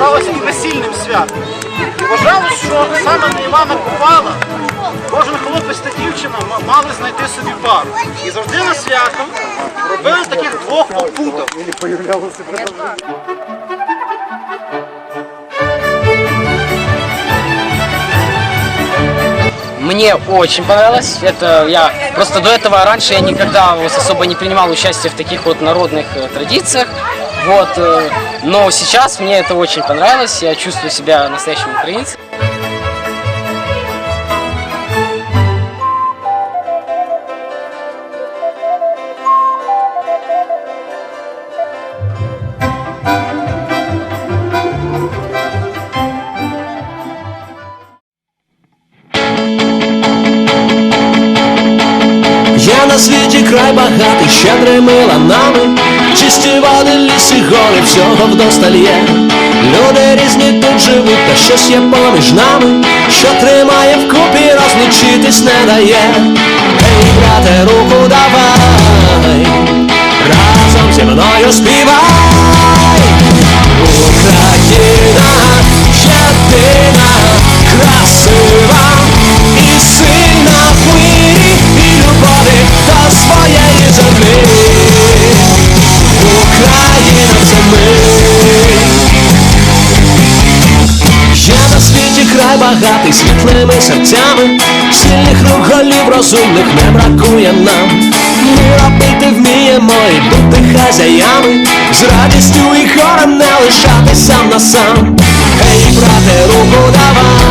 вважалося і весільним святом. І вважалось, що саме на Івана Купала кожен хлопець та дівчина м- мали знайти собі пару. І завжди на свято робили таких двох опуток. Мне очень понравилось. Это я просто до этого раньше я никогда вот особо не принимал участие в таких вот народных э, традициях. Вот, э, но сейчас мне это очень понравилось. Я чувствую себя настоящим украинцем. Є на світі край багатий, щедрими ланами, Чисті води, ліси, гори, всього вдосталь є. Люди різні тут живуть, та щось є поміж нами, що тримає вкупі, розлучитись не дає. Ей, брате, руку давай, разом зі мною співай. Україна, багатий серцями, сильних рук розумних не бракує нам. Ми робити вміємо і бути хазяями, з радістю і хором не лишати сам на сам. Ей, брате, руку давай,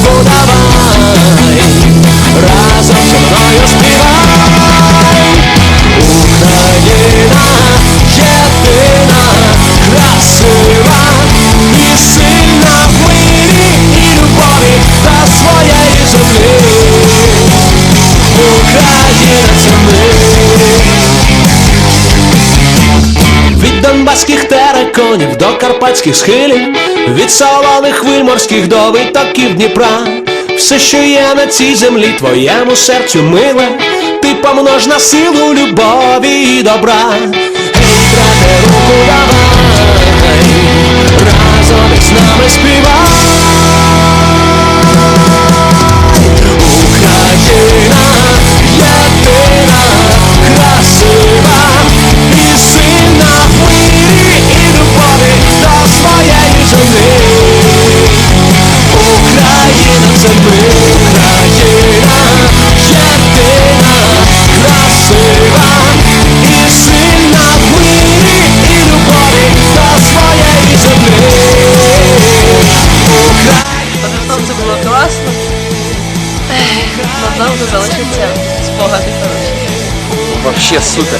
Донбаських тереконів до карпатських схилів, від солоних хвиль морських до витоків Дніпра, все, що є на цій землі, твоєму серцю миле, ти помнож на силу любові і добра. Ей, брате, руку давай, Надовго залишиться спогади хороші. Вообще супер.